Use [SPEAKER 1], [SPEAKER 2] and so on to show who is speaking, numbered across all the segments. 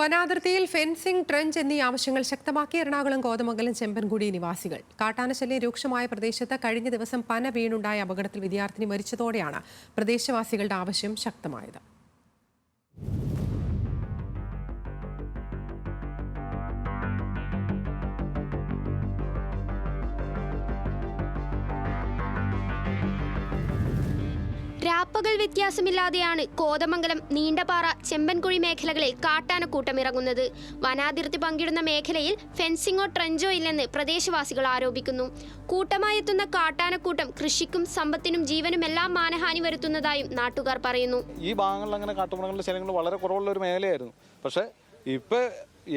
[SPEAKER 1] വനാതിർത്തിയിൽ fencing trench എന്നീ ആവശ്യങ്ങൾ ശക്തമാക്കി എറണാകുളം കോതമംഗലം ചെമ്പൻകുടി നിവാസികൾ. കാട്ടാനശല്യം രൂക്ഷമായ പ്രദേശത്ത് കഴിഞ്ഞ ദിവസം പന വീണുണ്ടായ അപകടത്തിൽ വിദ്യാർത്ഥിനി മരിച്ചതോടെയാണ് പ്രദേശവാസികളുടെ ആവശ്യം ശക്തമായത്.
[SPEAKER 2] രാപ്പകൽ വ്യത്യാസമില്ലാതെയാണ് കോതമംഗലം നീണ്ടപാറ ചെമ്പൻകുഴി മേഖലകളിൽ കാട്ടാനക്കൂട്ടം ഇറങ്ങുന്നത്. വനാതിർത്തി പങ്കിടുന്ന മേഖലയിൽ ഫെൻസിങ്ങോ ട്രഞ്ചോ ഇല്ലെന്ന് പ്രദേശവാസികൾ ആരോപിക്കുന്നു. കൂട്ടമായെത്തുന്ന കാട്ടാനക്കൂട്ടം കൃഷിക്കും സമ്പത്തിനും ജീവനുമെല്ലാം മാനഹാനി വരുത്തുന്നതായും നാട്ടുകാർ പറയുന്നു.
[SPEAKER 3] ഈ ഭാഗങ്ങളിൽ അങ്ങനെ കാട്ടുമൃഗങ്ങളുടെ ശല്യങ്ങൾ വളരെ കുറവുള്ള ഒരു മേഖലയായിരുന്നു. പക്ഷേ ഇപ്പൊ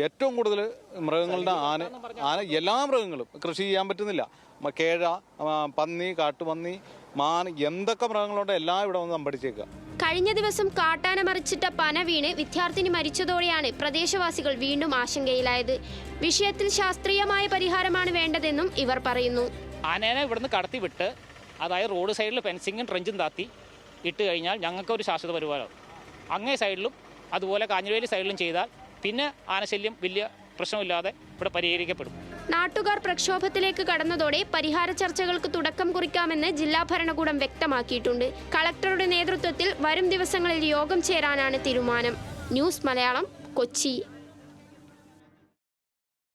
[SPEAKER 3] ഏറ്റവും കൂടുതൽ മൃഗങ്ങളുടെ ആന ആന എല്ലാ മൃഗങ്ങളും കൃഷി ചെയ്യാൻ പറ്റുന്നില്ല. കേഴ പന്നി കാട്ടുപന്നി മാൻ എന്തൊക്കെ മൃഗങ്ങളുണ്ടോ എല്ലാം ഇവിടെ വന്ന് സംഭടിച്ചേക്കുക
[SPEAKER 2] കഴിഞ്ഞ ദിവസം കാട്ടാന മറിച്ചിട്ട പന വീണ് വിദ്യാർത്ഥിനി മരിച്ചതോടെയാണ് പ്രദേശവാസികൾ വീണ്ടും ആശങ്കയിലായത്. വിഷയത്തിൽ ശാസ്ത്രീയമായ പരിഹാരമാണ് വേണ്ടതെന്നും ഇവർ പറയുന്നു.
[SPEAKER 4] ആനേനെ ഇവിടുന്ന് കടത്തി വിട്ട് അതായത് റോഡ് സൈഡിൽ ഫെൻസിങ്ങും ട്രെഞ്ചും താത്തി ഇട്ട് കഴിഞ്ഞാൽ ഞങ്ങൾക്ക് ഒരു ശാശ്വത പരിപാലനം അങ്ങേ സൈഡിലും അതുപോലെ കാഞ്ഞിരവേലി സൈഡിലും ചെയ്താൽ പിന്നെ ആനശല്യം വലിയ പ്രശ്നമില്ലാതെ ഇവിടെ പരിഹരിക്കപ്പെടും.
[SPEAKER 2] നാട്ടുകാർ പ്രക്ഷോഭത്തിലേക്ക് കടന്നതോടെ പരിഹാര ചർച്ചകൾക്ക് തുടക്കം കുറിക്കാമെന്ന് ജില്ലാ ഭരണകൂടം വ്യക്തമാക്കിയിട്ടുണ്ട്. കളക്ടറുടെ നേതൃത്വത്തിൽ വരും ദിവസങ്ങളിൽ യോഗം ചേരാനാണ് തീരുമാനം. ന്യൂസ് മലയാളം കൊച്ചി.